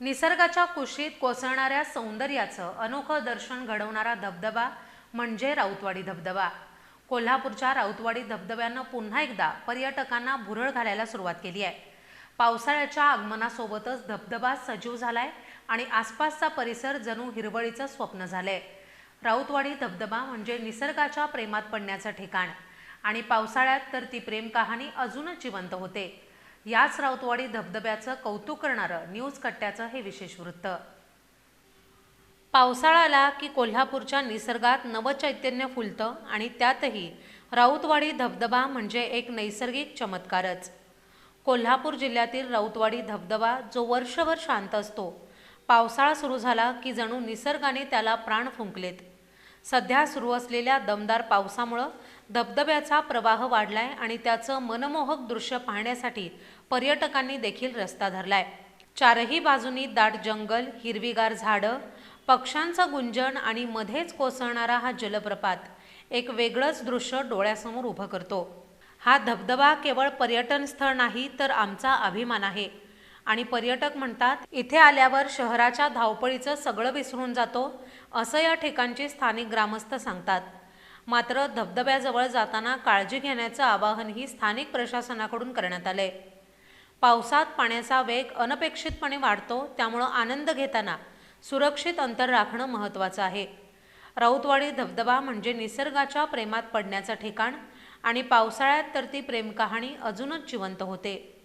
निसर्गाच्या कुशीत कोसळणाऱ्या सौंदर्याचं अनोखं दर्शन घडवणारा धबधबा म्हणजे राऊतवाडी धबधबा. कोल्हापूरच्या राऊतवाडी धबधब्यानं पुन्हा एकदा पर्यटकांना भुरळ घालायला सुरुवात केली आहे. पावसाळ्याच्या आगमनासोबतच धबधबा सजीव झालाय आणि आसपासचा परिसर जणू हिरवळीचं स्वप्न झालंय. राऊतवाडी धबधबा म्हणजे निसर्गाच्या प्रेमात पडण्याचं ठिकाण आणि पावसाळ्यात तर ती प्रेम कहाणी अजूनच जिवंत होते. याच राऊतवाडी धबधब्याचं कौतुक करणारं न्यूज कट्ट्याचं हे विशेष वृत्त. पावसाळा आला की कोल्हापूरच्या निसर्गात नवचैतन्य फुलतं आणि त्यातही राऊतवाडी धबधबा म्हणजे एक नैसर्गिक चमत्कारच. कोल्हापूर जिल्ह्यातील राऊतवाडी धबधबा जो वर्षभर शांत असतो पावसाळा सुरू झाला की जणू निसर्गाने त्याला प्राण फुंकलेत. सध्या सुरू असलेल्या दमदार पावसामुळं धबधब्याचा प्रवाह वाढलाय आणि त्याचं मनमोहक दृश्य पाहण्यासाठी पर्यटकांनी देखील रस्ता धरलाय. चारही बाजूनी दाट जंगल हिरवीगार झाडं पक्ष्यांचं गुंजन आणि मध्येच कोसळणारा हा जलप्रपात एक वेगळंच दृश्य डोळ्यासमोर उभं करतो. हा धबधबा केवळ पर्यटन स्थळ नाही तर आमचा अभिमान आहे. आणि पर्यटक म्हणतात इथे आल्यावर शहराच्या धावपळीचं सगळं विसरून जातो असं या ठिकाणचे स्थानिक ग्रामस्थ सांगतात. मात्र धबधब्याजवळ जाताना काळजी घेण्याचं आवाहनही स्थानिक प्रशासनाकडून करण्यात आलंय. पावसात पाण्याचा वेग अनपेक्षितपणे वाढतो त्यामुळं आनंद घेताना सुरक्षित अंतर राखणं महत्त्वाचं आहे. राऊतवाडी धबधबा म्हणजे निसर्गाच्या प्रेमात पडण्याचं ठिकाण आणि पावसाळ्यात तर ती प्रेमकहाणी अजूनच जिवंत होते.